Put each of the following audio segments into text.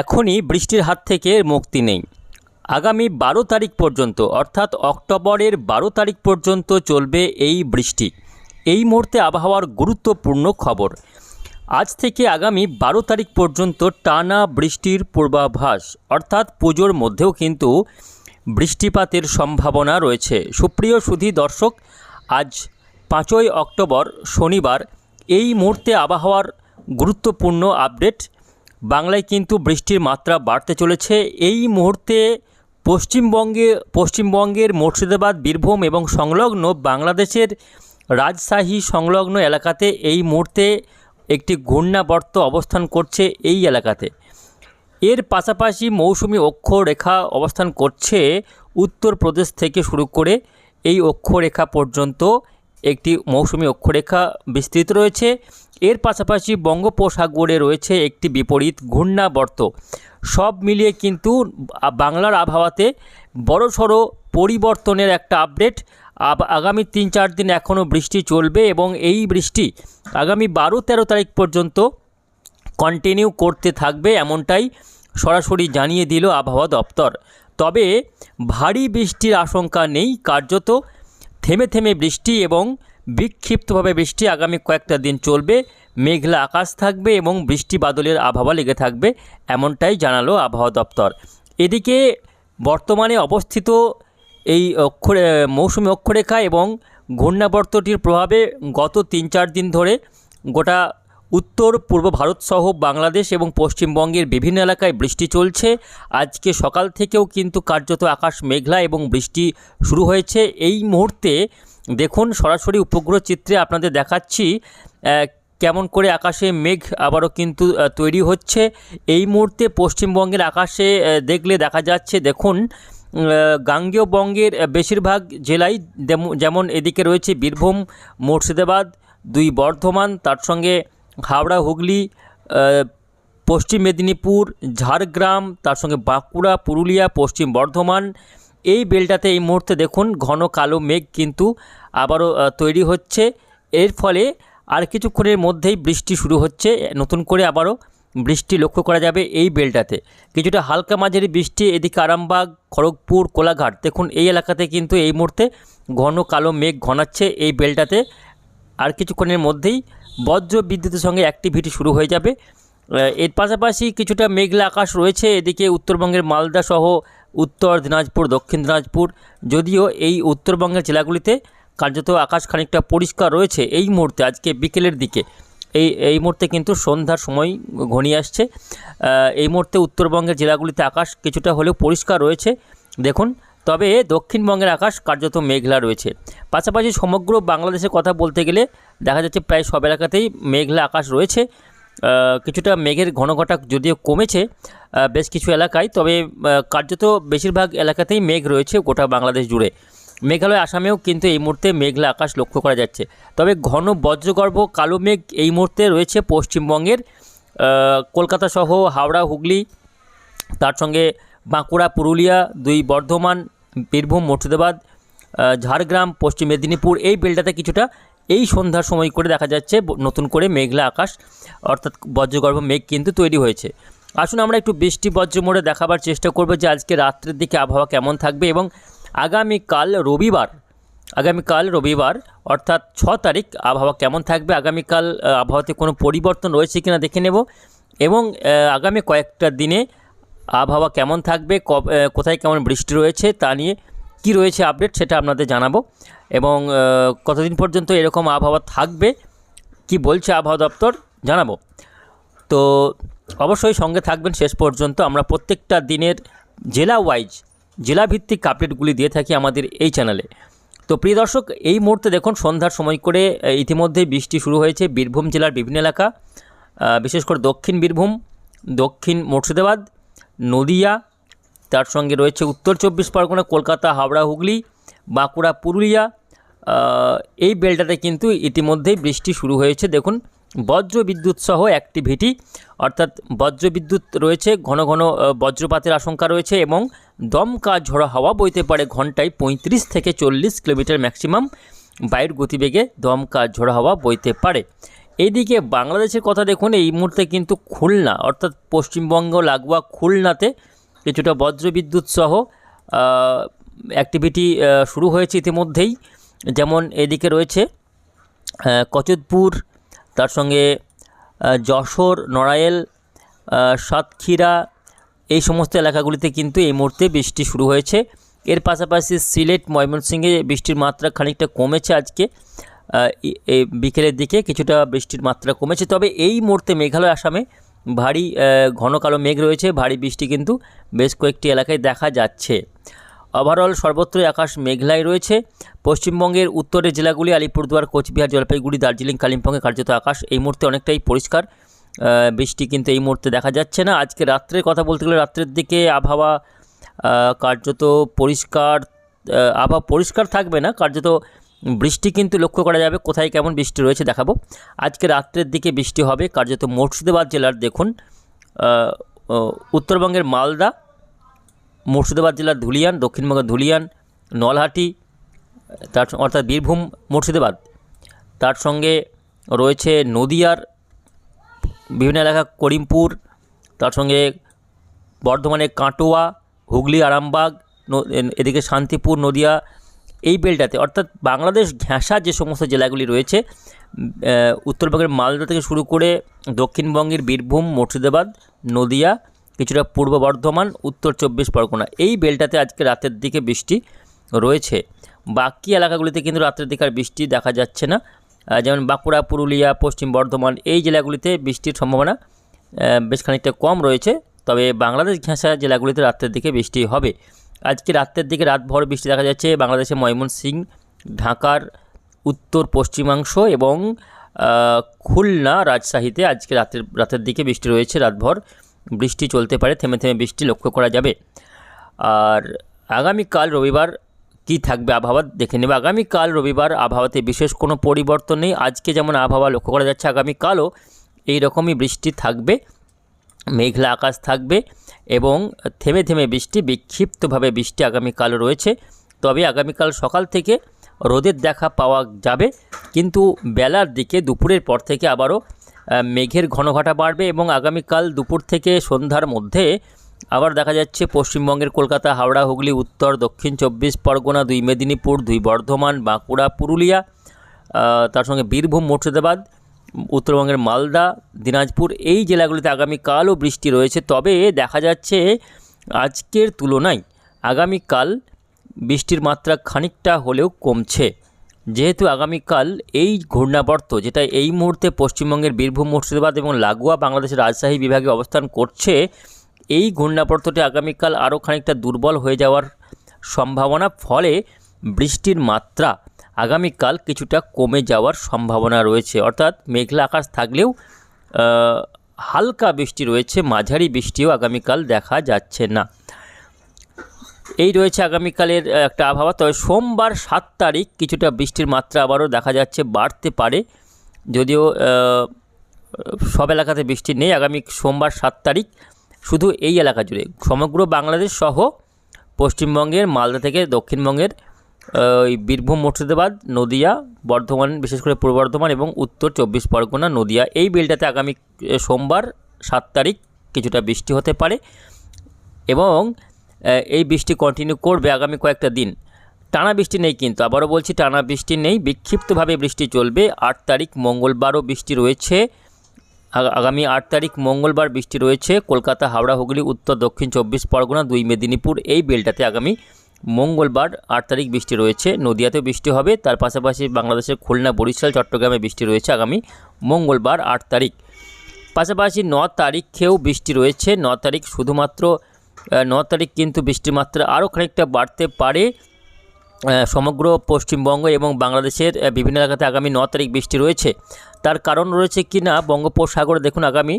এখনই বৃষ্টির হাত থেকে মুক্তি নেই। আগামী বারো তারিখ পর্যন্ত, অর্থাৎ অক্টোবরের বারো তারিখ পর্যন্ত চলবে এই বৃষ্টি। এই মুহূর্তে আবহাওয়ার গুরুত্বপূর্ণ খবর। আজ থেকে আগামী বারো তারিখ পর্যন্ত টানা বৃষ্টির পূর্বাভাস, অর্থাৎ পুজোর মধ্যেও কিন্তু বৃষ্টিপাতের সম্ভাবনা রয়েছে। সুপ্রিয় সুধী দর্শক, আজ পাঁচই অক্টোবর শনিবার, এই মুহূর্তে আবহাওয়ার গুরুত্বপূর্ণ আপডেট বাংলায় কিন্তু বৃষ্টির মাত্রা বাড়তে চলেছে। এই মুহূর্তে পশ্চিমবঙ্গে, পশ্চিমবঙ্গের মুর্শিদাবাদ, বীরভূম এবং সংলগ্ন বাংলাদেশের রাজশাহী সংলগ্ন এলাকাতে এই মুহূর্তে একটি ঘূর্ণাবর্ত অবস্থান করছে এই এলাকাতে। এর পাশাপাশি মৌসুমি অক্ষরেখা অবস্থান করছে উত্তরপ্রদেশ থেকে শুরু করে এই অক্ষরেখা পর্যন্ত। একটি মৌসুমি অক্ষরেখা বিস্তৃত রয়েছে। এর পাশাপাশি বঙ্গোপসাগরে রয়েছে একটি বিপরীত ঘূর্ণাবর্ত। সব মিলিয়ে কিন্তু বাংলার আবহাওয়াতে বড়সড় পরিবর্তনের একটা আপডেট। আগামী তিন চার দিন এখনও বৃষ্টি চলবে এবং এই বৃষ্টি আগামী বারো তেরো তারিখ পর্যন্ত কন্টিনিউ করতে থাকবে এমনটাই সরাসরি জানিয়ে দিল আবহাওয়া দপ্তর। তবে ভারী বৃষ্টির আশঙ্কা নেই, কার্যত থেমে থেমে বৃষ্টি এবং বিক্ষিপ্তভাবে বৃষ্টি আগামী কয়েকটা দিন চলবে। মেঘলা আকাশ থাকবে এবং বৃষ্টি বাদলের আবহাওয়া লেগে থাকবে, এমনটাই জানালো আবহাওয়া দপ্তর। এদিকে বর্তমানে অবস্থিত এই অক্ষরে, মৌসুমি অক্ষরেখা এবং ঘূর্ণাবর্তটির প্রভাবে গত তিন চার দিন ধরে গোটা উত্তর, পূর্ব ভারতসহ বাংলাদেশ এবং পশ্চিমবঙ্গের বিভিন্ন এলাকায় বৃষ্টি চলছে। আজকে সকাল থেকেও কিন্তু কার্যত আকাশ মেঘলা এবং বৃষ্টি শুরু হয়েছে। এই মুহূর্তে দেখুন, সরাসরি উপগ্রহ চিত্রে আপনাদের দেখাচ্ছি কেমন করে আকাশে মেঘ আবারও কিন্তু তৈরি হচ্ছে। এই মুহূর্তে পশ্চিমবঙ্গের আকাশে দেখলে দেখা যাচ্ছে, দেখুন গাঙ্গেয় বঙ্গের বেশিরভাগ যেমন- যেমন এদিকে রয়েছে বীরভূম, মুর্শিদাবাদ, দুই বর্ধমান, তার সঙ্গে হাওড়া, হুগলি পশ্চিম মেদিনীপুর, ঝাড়গ্রাম, তার সঙ্গে বাঁকুড়া, পুরুলিয়া, পশ্চিম বর্ধমান। এই বেলটাতে এই মুহূর্তে দেখুন ঘন কালো মেঘ কিন্তু আবারও তৈরি হচ্ছে। এর ফলে আর কিছুক্ষণের মধ্যেই বৃষ্টি শুরু হচ্ছে। নতুন করে আবারও বৃষ্টি লক্ষ্য করা যাবে এই বেলটাতে। কিছুটা হালকা মাঝারি বৃষ্টি এদিকে আরামবাগ, খড়গপুর, কোলাঘাট। দেখুন এই এলাকাতে কিন্তু এই মুহূর্তে ঘন কালো মেঘ ঘনাচ্ছে এই বেলটাতে। আর কিছুক্ষণের মধ্যেই বজ্র বিদ্যুতের সঙ্গে অ্যাক্টিভিটি শুরু হয়ে যাবে। এর পাশাপাশি কিছুটা মেঘলা আকাশ রয়েছে। এদিকে উত্তরবঙ্গের মালদা সহ উত্তর দিনাজপুর, দক্ষিণ দিনাজপুর, যদিও এই উত্তরবঙ্গের জেলাগুলিতে কার্যত আকাশ খানিকটা পরিষ্কার রয়েছে এই মুহূর্তে, আজকে বিকেলের দিকে। এই এই মুহূর্তে কিন্তু সন্ধ্যার সময় ঘনিয়ে আসছে। এই মুহূর্তে উত্তরবঙ্গের জেলাগুলিতে আকাশ কিছুটা হলেও পরিষ্কার রয়েছে। দেখুন তবে দক্ষিণবঙ্গের আকাশ কার্যত মেঘলা রয়েছে। পাশাপাশি সমগ্র বাংলাদেশের কথা বলতে গেলে দেখা যাচ্ছে প্রায় সব এলাকাতেই মেঘলা আকাশ রয়েছে। কিছুটা মেঘের ঘনঘটা যদিও কমেছে বেশ কিছু এলাকায়, তবে কার্যত বেশিরভাগ এলাকাতেই মেঘ রয়েছে গোটা বাংলাদেশ জুড়ে। মেঘালয়, আসামেও কিন্তু এই মুহূর্তে মেঘলা আকাশ লক্ষ্য করা যাচ্ছে। তবে ঘন বজ্রগর্ভ, কালো মেঘ এই মুহূর্তে রয়েছে পশ্চিমবঙ্গের। কলকাতা সহ হাওড়া, হুগলি, তার সঙ্গে বাঁকুড়া, পুরুলিয়া, দুই বর্ধমান বীরভূম, মুর্শিদাবাদ ঝাড়গ্রাম, পশ্চিম মেদিনীপুর, এই বেলটাতে কিছুটা এই সন্ধ্যার সময় করে দেখা যাচ্ছে নতুন করে মেঘলা আকাশ, অর্থাৎ বজ্রগর্ভ মেঘ কিন্তু তৈরি হয়েছে। আসুন আমরা একটু বৃষ্টি বজ্র মোড়ে দেখাবার চেষ্টা করব যে আজকে রাত্রের দিকে আবহাওয়া কেমন থাকবে এবং আগামীকাল রবিবার আগামীকাল রবিবার, অর্থাৎ ছ তারিখ আবহাওয়া কেমন থাকবে আগামীকাল আবহাওয়াতে কোনো পরিবর্তন রয়েছে কিনা দেখে নেব এবং আগামী কয়েকটা দিনে আবহাওয়া কেমন থাকবে, কব- কোথায় কেমন বৃষ্টি রয়েছে তা নিয়ে কি রয়েছে আপডেট সেটা আপনাদের জানাব। এবং কতদিন পর্যন্ত এরকম আবহাওয়া থাকবে, কি বলছে আবহাওয়া দপ্তর জানাব। তো অবশ্যই সঙ্গে থাকবেন শেষ পর্যন্ত। আমরা প্রত্যেকটা দিনের জেলা ওয়াইজ জেলাভিত্তিক আপডেটগুলি দিয়ে থাকি আমাদের এই চ্যানেলে। তো প্রিয় দর্শক, এই মুহূর্তে দেখুন, সন্ধ্যার সময় করে ইতিমধ্যেই বৃষ্টি শুরু হয়েছে বীরভূম জেলার বিভিন্ন এলাকা বিশেষ করে দক্ষিণ বীরভূম, দক্ষিণ মুর্শিদাবাদ নদিয়া, তার সঙ্গে রয়েছে উত্তর চব্বিশ পরগনা, কলকাতা, হাওড়া, হুগলি, বাঁকুড়া, পুরুলিয়া এই বেলটাতে কিন্তু ইতিমধ্যেই বৃষ্টি শুরু হয়েছে। দেখুন, বজ্র বিদ্যুৎ সহ অ্যাক্টিভিটি অর্থাৎ বজ্র বিদ্যুৎ রয়েছে, ঘন ঘন বজ্রপাতের আশঙ্কা রয়েছে এবং দমকা ঝোড়ো হাওয়া বইতে পারে ঘন্টায় পঁয়ত্রিশ থেকে চল্লিশ কিলোমিটার ম্যাক্সিমাম বায়ুর গতিবেগে দমকা ঝোড়ো হাওয়া বইতে পারে। এইদিকে বাংলাদেশের কথা দেখুন, এই মুহূর্তে কিন্তু খুলনা, অর্থাৎ পশ্চিমবঙ্গ, লাগোয়া খুলনাতে কিছুটা বজ্রবিদ্যুৎ সহ অ্যাক্টিভিটি শুরু হয়েছে ইতিমধ্যেই। যেমন এদিকে রয়েছে কচুদপুর তার সঙ্গে যশোর, নড়াইল সাতক্ষীরা, এই সমস্ত এলাকাগুলিতে কিন্তু এই মুহূর্তে বৃষ্টি শুরু হয়েছে। এর পাশাপাশি সিলেট, ময়মনসিংহে বৃষ্টির মাত্রা খানিকটা কমেছে আজকে। বিকেলের দিকে কিছুটা বৃষ্টির মাত্রা কমেছে। তবে এই মুহূর্তে মেঘালয় আসামে ভারী ঘন কালো মেঘ রয়েছে। ভারী বৃষ্টি কিন্তু বেশ কয়েকটি এলাকায় দেখা যাচ্ছে। ওভারঅল সর্বত্রই আকাশ মেঘলাই রয়েছে। পশ্চিমবঙ্গের উত্তরের জেলাগুলি আলিপুরদুয়ার, কোচবিহার, জলপাইগুড়ি, দার্জিলিং, কালিম্পংয়ে কার্যত আকাশ এই মুহূর্তে অনেকটাই পরিষ্কার। বৃষ্টি কিন্তু এই মুহূর্তে দেখা যাচ্ছে না। আজকে রাত্রের কথা বলতে গেলে রাত্রের দিকে আবহাওয়া কার্যত পরিষ্কার আবহাওয়া পরিষ্কার থাকবে না। কার্যত বৃষ্টি কিন্তু লক্ষ্য করা যাবে, কোথায় কেমন বৃষ্টি রয়েছে দেখাবো। আজকে রাত্রের দিকে বৃষ্টি হবে, কার্যত মুর্শিদাবাদ জেলার দেখুন উত্তরবঙ্গের মালদা, মুর্শিদাবাদ জেলার ধুলিয়ান দক্ষিণবঙ্গের ধুলিয়ান, নলহাটি, তার অর্থাৎ বীরভূম, মুর্শিদাবাদ। তার সঙ্গে রয়েছে নদিয়ার, বিভিন্ন এলাকা করিমপুর, তার সঙ্গে বর্ধমানের কাটোয়া, হুগলি, আরামবাগ এদিকে শান্তিপুর, নদিয়া এই বেলটাতে, অর্থাৎ বাংলাদেশ ঘেঁষা যে সমস্ত জেলাগুলি রয়েছে উত্তরবঙ্গের মালদা থেকে শুরু করে দক্ষিণবঙ্গের বীরভূম, মুর্শিদাবাদ, নদিয়া, কিছুটা পূর্ব বর্ধমান, উত্তর চব্বিশ পরগনা, এই বেলটাতে আজকে রাতের দিকে বৃষ্টি রয়েছে। বাকি এলাকাগুলিতে কিন্তু রাতের দিকে আর বৃষ্টি দেখা যাচ্ছে না। যেমন বাঁকুড়া, পুরুলিয়া, পশ্চিম বর্ধমান, এই জেলাগুলিতে বৃষ্টির সম্ভাবনা বেশ খানিকটা কম রয়েছে, তবে বাংলাদেশ ঘেঁষা জেলাগুলিতে রাতের দিকে বৃষ্টি হবে। আজকে রাতের দিকে রাতভর বৃষ্টি দেখা যাচ্ছে। বাংলাদেশের ময়মনসিংহ ঢাকার উত্তর পশ্চিমাংশ এবং খুলনা রাজশাহীতে আজকে রাতের রাতের দিকে বৃষ্টি রয়েছে রাতভর। বৃষ্টি চলতে পারে, থেমে থেমে বৃষ্টি লক্ষ্য করা যাবে। আর আগামীকাল রবিবার কি থাকবে আবহাওয়া দেখে নেবে। আগামীকাল রবিবার আবহাওয়াতে বিশেষ কোনো পরিবর্তন নেই। আজকে যেমন আবহাওয়া লক্ষ্য করা যাচ্ছে, আগামীকালও এই রকমই বৃষ্টি থাকবে। মেঘলা আকাশ থাকবে এবং থেমে থেমে বৃষ্টি, বিক্ষিপ্তভাবে বৃষ্টি আগামীকাল রয়েছে। তবে আগামীকাল সকাল থেকে রোদের দেখা পাওয়া যাবে। কিন্তু বেলার দিকে দুপুরের পর থেকে আবারও মেঘের ঘনঘটা বাড়বে এবং আগামীকাল দুপুর থেকে সন্ধ্যার মধ্যে আবার দেখা যাচ্ছে পশ্চিমবঙ্গের কলকাতা, হাওড়া, হুগলি, উত্তর, দক্ষিণ চব্বিশ, পরগনা, দুই মেদিনীপুর, দুই বর্ধমান, বাঁকুড়া, পুরুলিয়া তার সঙ্গে বীরভূম, মুর্শিদাবাদ উত্তরবঙ্গের মালদা, দিনাজপুর এই জেলাগুলিতে আগামীকালও বৃষ্টি রয়েছে। তবে দেখা যাচ্ছে আজকের তুলনায় আগামীকাল বৃষ্টির মাত্রা খানিকটা হলেও কমছে। যেহেতু আগামীকাল এই ঘূর্ণাবর্ত, যেটা এই মুহূর্তে পশ্চিমবঙ্গের বীরভূম, মুর্শিদাবাদ এবং লাগোয়া বাংলাদেশের রাজশাহী বিভাগে অবস্থান করছে, এই ঘূর্ণাবর্তটি আগামীকাল আরও খানিকটা দুর্বল হয়ে যাওয়ার সম্ভাবনা, ফলে বৃষ্টির মাত্রা আগামীকাল কিছুটা কমে যাওয়ার সম্ভাবনা রয়েছে। অর্থাৎ মেঘলা আকাশ থাকলেও হালকা বৃষ্টি রয়েছে, মাঝারি বৃষ্টিও আগামীকাল দেখা যাচ্ছে না। এই রয়েছে আগামীকালের একটা আবহাওয়া। তবে সোমবার সাত তারিখ কিছুটা বৃষ্টির মাত্রা আবারও দেখা যাচ্ছে, বাড়তে পারে। যদিও সব এলাকাতে বৃষ্টি নেই। আগামী সোমবার সাত তারিখ শুধু এই এলাকা জুড়ে। সমগ্র বাংলাদেশ সহ পশ্চিমবঙ্গের, মালদা থেকে দক্ষিণবঙ্গের ওই বীরভূম, মুর্শিদাবাদ, নদিয়া, বর্ধমান, বিশেষ করে পূর্ব বর্ধমান এবং উত্তর চব্বিশ পরগনা, নদিয়া। এই বিলটাতে আগামী সোমবার সাত তারিখ কিছুটা বৃষ্টি হতে পারে এবং এই বৃষ্টি কন্টিনিউ করবে আগামী কয়েকটা দিন। টানা বৃষ্টি নেই কিন্তু, আবারও বলছি টানা বৃষ্টি নেই, বিক্ষিপ্তভাবে বৃষ্টি চলবে। আট তারিখ মঙ্গলবারও বৃষ্টি রয়েছে আগামী আট তারিখ মঙ্গলবার বৃষ্টি রয়েছে, কলকাতা, হাওড়া, হুগলি, উত্তর, দক্ষিণ চব্বিশ পরগনা, দুই, মেদিনীপুর। এই বেলটাতে আগামী মঙ্গলবার আট তারিখ বৃষ্টি রয়েছে। নদিয়াতেও বৃষ্টি হবে। তার পাশাপাশি বাংলাদেশের খুলনা, বরিশাল, চট্টগ্রামে বৃষ্টি রয়েছে আগামী মঙ্গলবার আট তারিখ। পাশাপাশি ন তারিখেও বৃষ্টি রয়েছে। ন তারিখ শুধুমাত্র ন তারিখ কিন্তু বৃষ্টির মাত্রা আরও খানিকটা বাড়তে পারে। সমগ্র পশ্চিমবঙ্গ এবং বাংলাদেশের বিভিন্ন এলাকাতে আগামী ন তারিখ বৃষ্টি রয়েছে। তার কারণ রয়েছে কি না? বঙ্গোপসাগরে দেখুন আগামী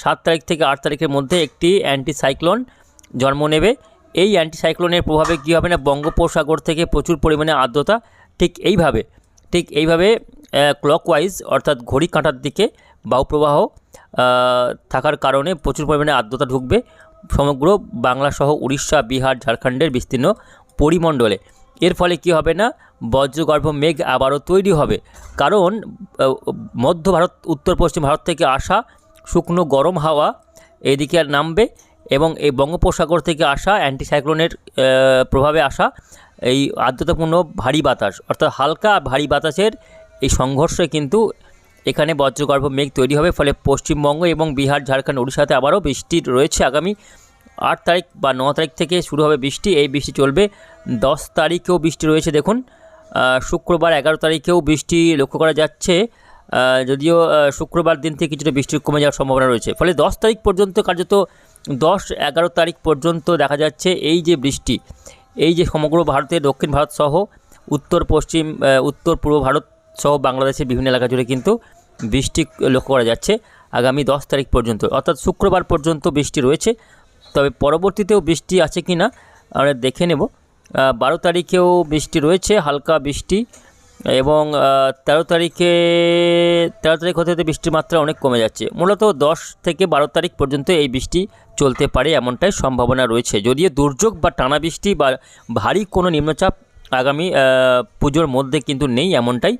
সাত তারিখ থেকে আট তারিখের মধ্যে একটি অ্যান্টিসাইক্লোন জন্ম নেবে। এই অ্যান্টিসাইক্লোনের প্রভাবে কী হবে না? বঙ্গোপসাগর থেকে প্রচুর পরিমাণে আর্দ্রতা ঠিক এইভাবে ঠিক এইভাবে ক্লকওয়াইজ অর্থাৎ ঘড়ি কাঁটার দিকে বায়ুপ্রবাহ থাকার কারণে প্রচুর পরিমাণে আর্দ্রতা ঢুকবে সমগ্র বাংলা সহ উড়িষ্যা, বিহার, ঝাড়খণ্ডের বিস্তীর্ণ পরিমণ্ডলে। এর ফলে কি হবে না? বজ্রগর্ভ মেঘ আবারও তৈরি হবে। কারণ মধ্য ভারত, উত্তর পশ্চিম ভারত থেকে আসা শুকনো গরম হাওয়া এদিকে নামবে। এবং এই বঙ্গোপসাগর থেকে আসা অ্যান্টিসাইক্লোনের প্রভাবে আসা এই আর্দ্রতাপূর্ণ ভারী বাতাস, অর্থাৎ হালকা ভারী বাতাসের এই সংঘর্ষে কিন্তু এখানে বজ্রগর্ভ মেঘ তৈরি হবে। ফলে পশ্চিমবঙ্গ এবং বিহার, ঝাড়খণ্ড উড়িষ্যাতে আবারও বৃষ্টি রয়েছে আগামী আট তারিখ বা ন তারিখ থেকে শুরু হবে বৃষ্টি। এই বৃষ্টি চলবে দশ তারিখেও বৃষ্টি রয়েছে দেখুন। শুক্রবার এগারো তারিখেও বৃষ্টি লক্ষ্য করা যাচ্ছে। যদিও শুক্রবার দিন থেকে কিছুটা বৃষ্টি কমে যাওয়ার সম্ভাবনা রয়েছে। ফলে দশ তারিখ পর্যন্ত কার্যত দশ এগারো তারিখ পর্যন্ত দেখা যাচ্ছে এই যে বৃষ্টি, এই যে সমগ্র ভারতের দক্ষিণ ভারত সহ উত্তর, পশ্চিম উত্তর, পূর্ব ভারত সহ বাংলাদেশের বিভিন্ন এলাকা জুড়ে কিন্তু বৃষ্টি লক্ষ্য করা যাচ্ছে আগামী দশ তারিখ পর্যন্ত। অর্থাৎ শুক্রবার পর্যন্ত বৃষ্টি রয়েছে, তবে পরবর্তীতেও বৃষ্টি আছে কি না আমরা দেখে নেব। বারো তারিখেও বৃষ্টি রয়েছে, হালকা বৃষ্টি এবং তেরো তারিখে, তেরো তারিখ হতে হতে বৃষ্টির মাত্রা অনেক কমে যাচ্ছে। মূলত দশ থেকে বারো তারিখ পর্যন্ত এই বৃষ্টি চলতে পারে এমনটাই সম্ভাবনা রয়েছে। যদিও দুর্যোগ বা টানা বৃষ্টি বা ভারী কোনো নিম্নচাপ আগামী পুজোর মধ্যে কিন্তু নেই এমনটাই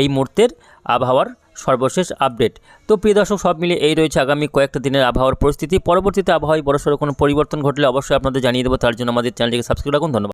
এই মুহূর্তের আবহাওয়ার সর্বশেষ আপডেট। তো প্রিয় দর্শক, সব মিলে এই রয়েছে আগামী কয়েকটা দিনের আবহাওয়ার পরিস্থিতি। পরবর্তীতে আবহাওয়ায় বড়সড় কোনো পরিবর্তন ঘটলে অবশ্যই আপনাদের জানিয়ে দেবো। তার জন্য আমাদের চ্যানেলটিকে সাবস্ক্রাইব রাখুন। ধন্যবাদ।